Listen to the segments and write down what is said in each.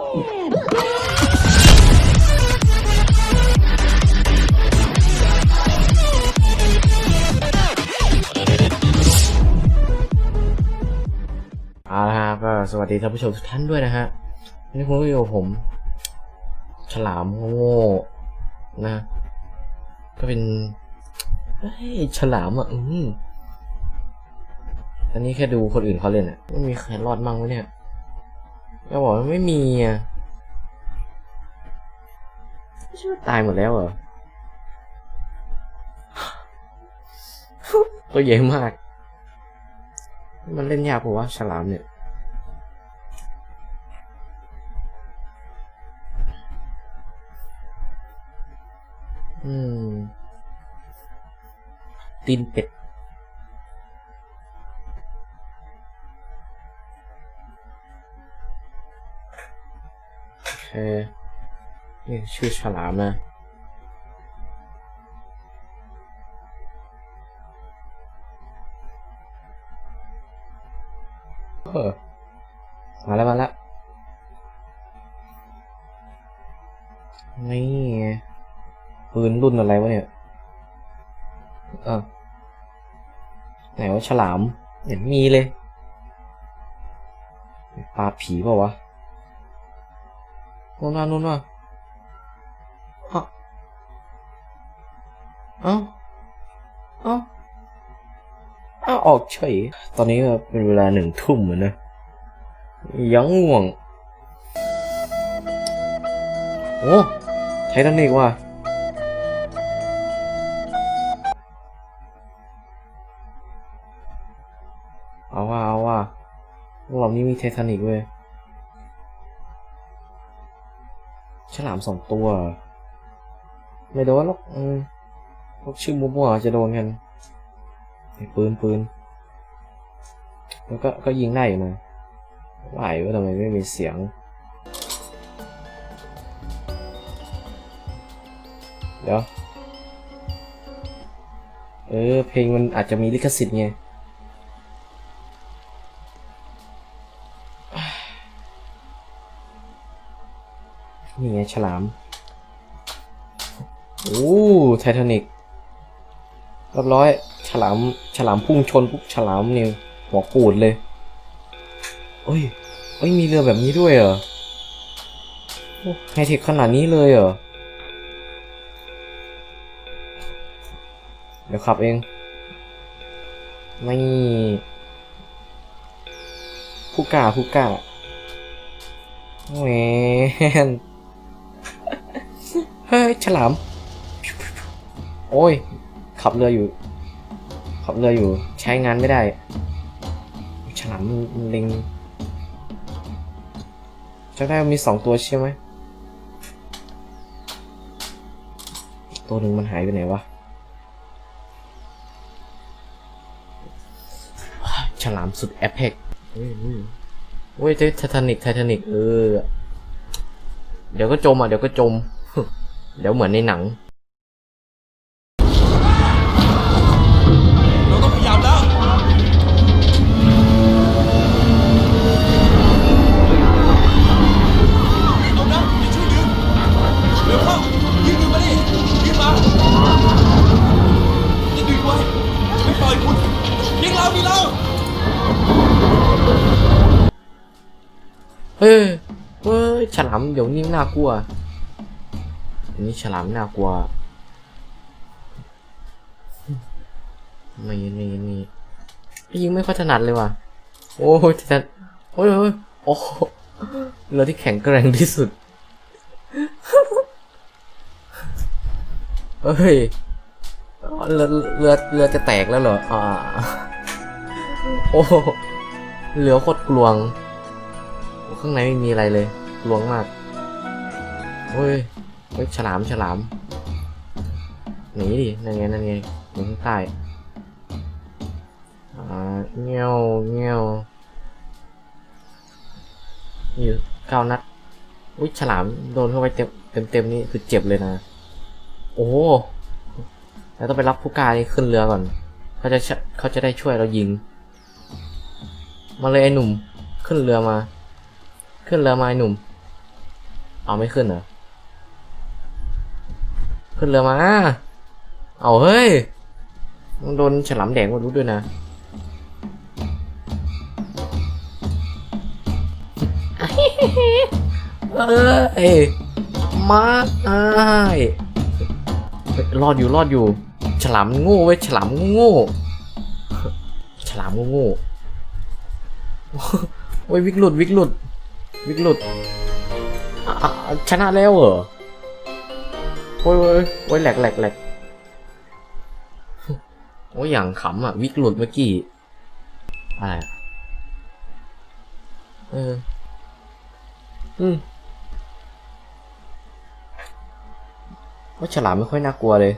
เอาละฮะก็สวัสดีท่านผู้ชมทุกท่านด้วยนะฮะนี่คุณก็อยู่ผม ฉลามโง่ๆนะ ก็เป็นฉลามอะอืมอันนี้แค่ดูคนอื่นเขาเล่นอะไม่มีใครรอดมั่งวะเนี่ย ก็บอกว่าไม่มีอะไม่ใช่ว่าตายหมดแล้วเหรอตัวใหญ่มาก มันเล่นยากปะวะฉลามเนี่ยอืมตีนเป็ด คนี่ชื่อฉลามนะเออมาแล้วมาแล้วนี่ปืนรุ่นอะไรวะเนี่ยเออไหนว่าฉลามเห็นมีเลยปลาผีเปล่าวะ นู่นน่ะนู่นน่ะเอ้า เอ้าเอ้าอ้า ออกเฉย ตอนนี้เป็นเวลาหนึ่งทุ่มเหมือนนะ ยังง่วง โอ้ไททานิกว่ะเอาว่าเอาว่าเรานี้มีไททานิกเว้ย ฉลามสองตัว ไม่โดนหรอกอืมพวกชื่อมั่วๆจะโดนกันไอ้ปืนปืนแล้วก็ก็ยิงได้อยู่นะว่าอยู่ว่าทำไมไม่มีเสียงเดี๋ยวเออเพลงมันอาจจะมีลิขสิทธิ์ไง นี่ไงฉลาม โอ้ไททานิกเรียบร้อย ฉลาม ฉลามพุ่งชนปุ๊บฉลามนี่หัวปูดเลยเอ้ยเอ้ย มีเรือแบบนี้ด้วยเหรอไฮเทคขนาดนี้เลยเหรอ เดี๋ยวขับเอง ไม่ผู้กล้าผู้กล้าแหวน เฮ้ยฉลาม โอ้ย ขับเรืออยู่ ขับเรืออยู่ใช้งานไม่ได้ ฉลามมันเล็งจะได้มีสองตัวใช่ไหมตัวหนึ่งมันหายไปไหนวะ ฉลามสุดแอปเพ็กเฮ้ยเฮ้ยเว้ยไททานิกไททานิกเออ เดี๋ยวก็จมอะ เดี๋ยวก็จม เดี๋ยวเหมือนในหนัง เราต้องพยายามแล้ว เอานะอย่าช่วยดึงเร็วเข้ายืดมือมาดิยืดมาจะดึงไว้จะไม่ปล่อยคุณยิงเรามีเราเฮ้ยเฮ้ยฉลามเดี๋ยวนี้น่ากลัวอั นี้ฉลามน่ากลัวไม่ไม่ไม่ยิงไม่ค่อยถนัดเลยว่ะ โอ้ยแต่โอ้ยโอ้ยโอ้เรือที่แข็งแกร่งที่สุด เฮ้ย เรือเรือเรือจะแตกแล้วเหรอ อ่า โอ้โหเรือโคตรกลวง ข้างในไม่มีอะไรเลย กลวงมาก เฮ้ย เฮ้ยฉลามฉลามหนีดินั่นไงนั่นไงอยู่ข้างใต้อ่าเงี้ยวเงี้ยวอยู่เก้านัดอุ้ยฉลามโดนเข้าไปเต็มเต็มเต็มนี่คือเจ็บเลยนะ โอ้แล้วต้องไปรับผู้การนี่ขึ้นเรือก่อน เขาจะเขาจะได้ช่วยเรายิง มาเลยไอ้หนุ่ม ขึ้นเรือมา ขึ้นเรือมาไอ้หนุ่ม เอาไม่ขึ้นเหรอ ขึ้นเรือมา เอาเฮ้ยมันโดนฉลามแดงมารู้ด้วยนะเอ้ยมาไอรอดอยู่รอดอยู่ ฉลามโง่เว้ยฉลามโง่ฉลามโง่โอ้ยวิกหลุดวิกหลุดวิกหลุดชนะแล้วเหรอ โอ้ยโอ้ยโอ้ยแหลกแหลกแหลกโอ้ยอย่างขำอะ วิกหลุดเมื่อกี้ อะไรอะเออ อืมว่าฉลามไม่ค่อยน่ากลัวเลย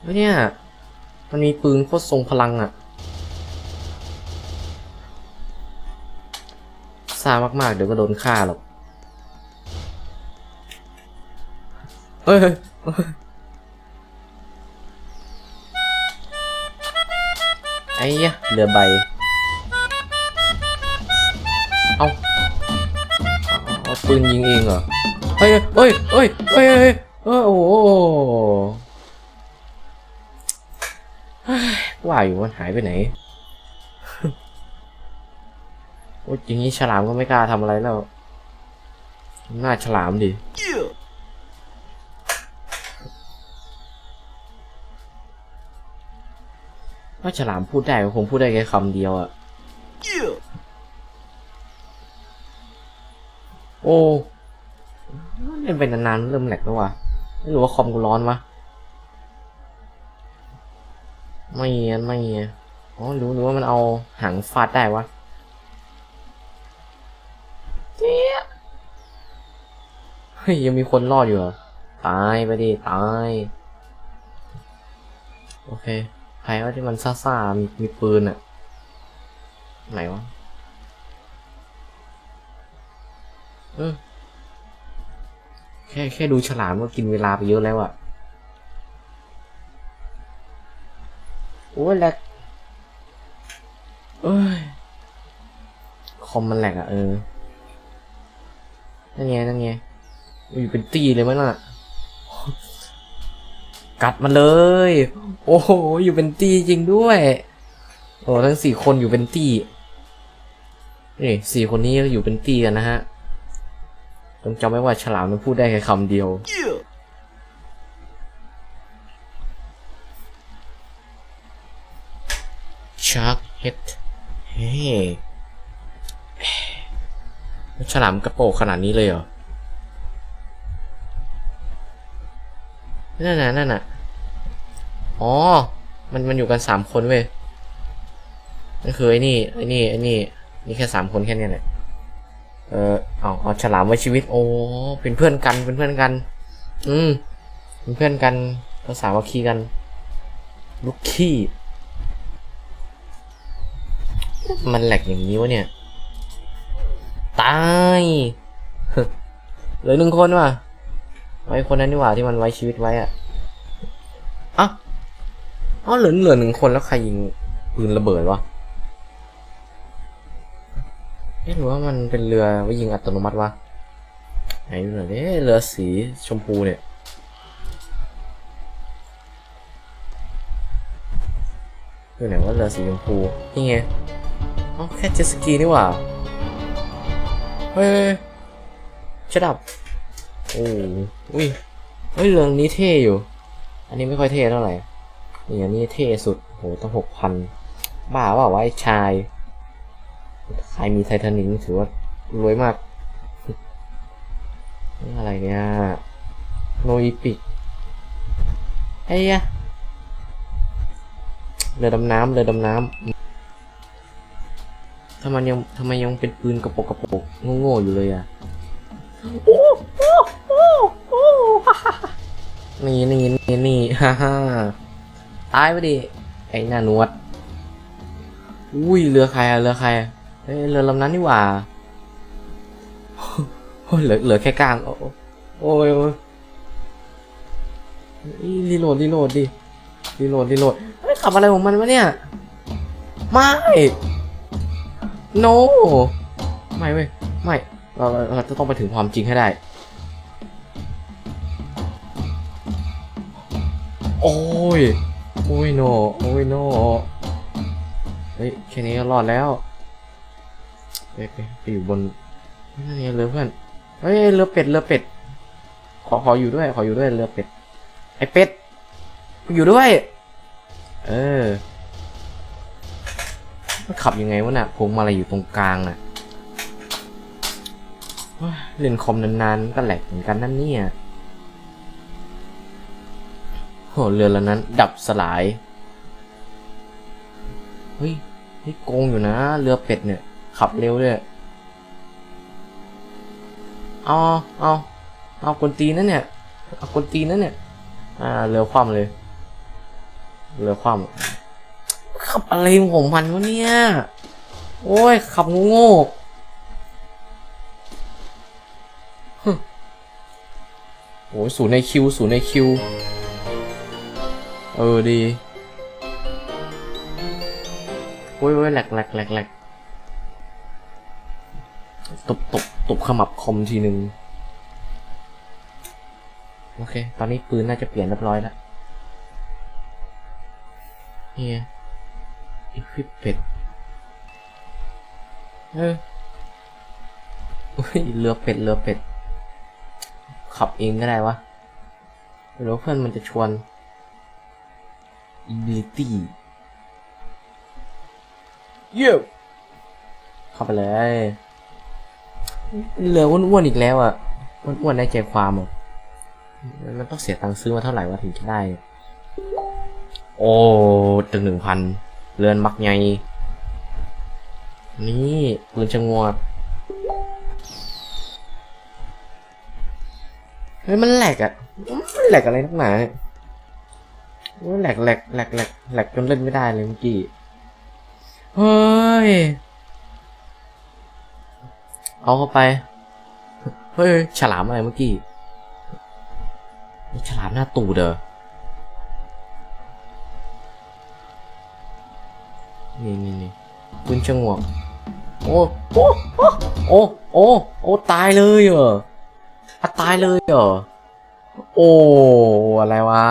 แล้วเนี่ย มันมีปืนโคตรทรงพลังอะ ซ่ามากๆ เดี๋ยวก็โดนฆ่าหรอกเฮ้ยไอ้ยะเรือใบ เอาเอาปืนยิงเองเหรอ เฮ้ยเฮ้ยเฮ้ยเฮ้ยเฮ้ยโอ้โหว่าอยู่มันหายไปไหน โอ้ยอย่างนี้ฉลามก็ไม่กล้าทำอะไรแล้วหน้าฉลามดิถ้าฉลามพูดได้ก็คงพูดได้แค่คำเดียวอะโอ้เล่นไปนานๆเริ่มแหลกแล้ววะไม่รู้ว่าคอมกูร้อนวะไม่เงี้ยไม่เงี้ยอ๋อรู้รู้ว่ามันเอาหางฟาดได้วะ ฮ้ยยังมีคนรอดอยู่เหรอ ตายไปดิตาย โอเค ใครว่าที่มันซ่าๆมีมีปืนอะไหนวะเออแค่แค่ดูฉลามก็กินเวลาไปเยอะแล้วอะโอ้ยแหลกเอ้ย คอมมันแหลกอะเออ นั่นไงนั่นไง อยู่เป็นตีเลยมั้งน่ะ กัดมันเลย โอ้โห อยู่เป็นตีจริงด้วย โอ้ทั้งสี่คนอยู่เป็นตีนี่สี่คนนี้ก็อยู่เป็นตีกันนะฮะต้องจำไว้ว่าฉลามมันพูดได้แค่คำเดียวชาร์กเฮดเฮ้ฉลามกระโปงขนาดนี้เลยเหรอ นั่นน่ะนั่นน่ะอ๋อ มันมันอยู่กันสามคนเว้ยนั่นคือไอ้นี่ไอ้นี่ไอ้นี่นี่แค่สามคนแค่นี้แหละเออเอาเอาฉลามไว้ชีวิต โอ้เป็นเพื่อนกันเป็นเพื่อนกัน อืมเป็นเพื่อนกันภาษาวัคีกันลูกขี้ มันแหลกอย่างนี้วะเนี่ย ตายเหลือหนึ่งคนว่ะ ไว้คนนั้นนี่หว่าที่มันไว้ชีวิตไว้อะอะอ๋อเหลือเหลือหนึ่งคนแล้วใครยิงปืนระเบิดวะเอ๊ะหรือว่ามันเป็นเรือไว้ยิงอัตโนมัติวะไหนดูหน่อยดิเรือสีชมพูเนี่ยอยู่ไหนว่าเรือสีชมพูนี่ไงอ๋อแค่เจ็ตสกีนี่หว่าเฮ้ยชัดับ โอ้อุ้ยเฮ้ยเรืองนี้เท่อยู่ อันนี้ไม่ค่อยเท่เท่าไหร่นี่อันนี้เท่สุดโหต้องหกพันบ้าเปล่าไอ้ชาย ใครมีไททานิกถือว่ารวยมากนี่อะไรเนี่ยโนอีปิกไอ้ยะเรือดำน้ำเรือดำน้ำทำไมยังทำไมยังเป็นปืนกระปกกระปกโง่ๆอยู่เลยอะ นี่นี่นี่นี่ฮ่าฮ่าตายไปดิ ไอ้หน้าหนวด อุ้ย เรือใครอะเรือใครเฮ้ยเรือลำนั้นนี่หว่าโอ้เหลือเหลือแค่กลาง โอ้โอ้ยโอ้ยรีโหลดรีโหลดดิรีโหลดรีโหลดขับอะไรของมันวะเนี่ย ไม่ no ไม่เว้ย ไม่ เราเราจะต้องไปถึงความจริงให้ได้ โอ้ย โอ้ยโน โอ้ยโน เฮ้ยแค่นี้ก็รอดแล้วไปไปไปอยู่บนนั่เรือเพื่อน เฮ้ยเรือเป็ดเรือเป็ด ขอขออยู่ด้วย ขออยู่ด้วยเรือเป็ด ไอเป็ด อยู่ด้วย เออมันขับยังไงวะน่ะพวงมาลัยอยู่ตรงกลางน่ะเฮ้ยเล่นคอมนานๆก็แหลกเหมือนกันนั่นเนี่ย โหเรือลำนั้นดับสลาย เฮ้ยนี่โกงอยู่นะ เรือเป็ดเนี่ย ขับเร็วด้วยเอาเอาเอาคนตีนั่นเนี่ย เอาคนตีนั่นเนี่ย อ่า เรือคว่ำเลย เรือคว่ำขับอะไรของมันวะเนี่ย โอ้ย ขับโง่โอ้ยศูนย์ในคิวศูนย์ในคิว เออดีโอ้ยโอ้ยแหลกแหลกแหลกแหลกตบตบตบขมับคอมทีหนึ่งโอเค ตอนนี้ปืนน่าจะเปลี่ยนเรียบร้อยแล้วเนี่ยอีควิปเป็ดเอออุ้ยเรือเป็ด เรือเป็ด ขับเองก็ได้วะหรือว่าเพื่อนมันจะชวน ability เยี่ยมเข้าไปเลยเรืออ้วนๆอีกแล้วอะอ้วนๆได้ใจความอะมันต้องเสียตังค์ซื้อมาเท่าไหร่วะถึงจะได้ โอ้ถึงหนึ่งพันเรือนมักไง นี่ปืนชงวดเฮ้ยมันแหลกอะมันแหลกอะไรนักหนาเนี่ยโอ้ย แหลกแหลกแหลกแหลกแหลกจนเล่นไม่ได้เลยเมื่อกี้ เฮ้ย เอาเข้าไป เฮ้ย ฉลามอะไรเมื่อกี้ ฉลามหน้าตูเด้อนี่นี่นี่ปืนชงวกโอ้โอ้โอ้โอ้โอ้ตายเลยเหรอตายเลยเหรอโอ้ อะไรวะ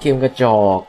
เกมกระจอก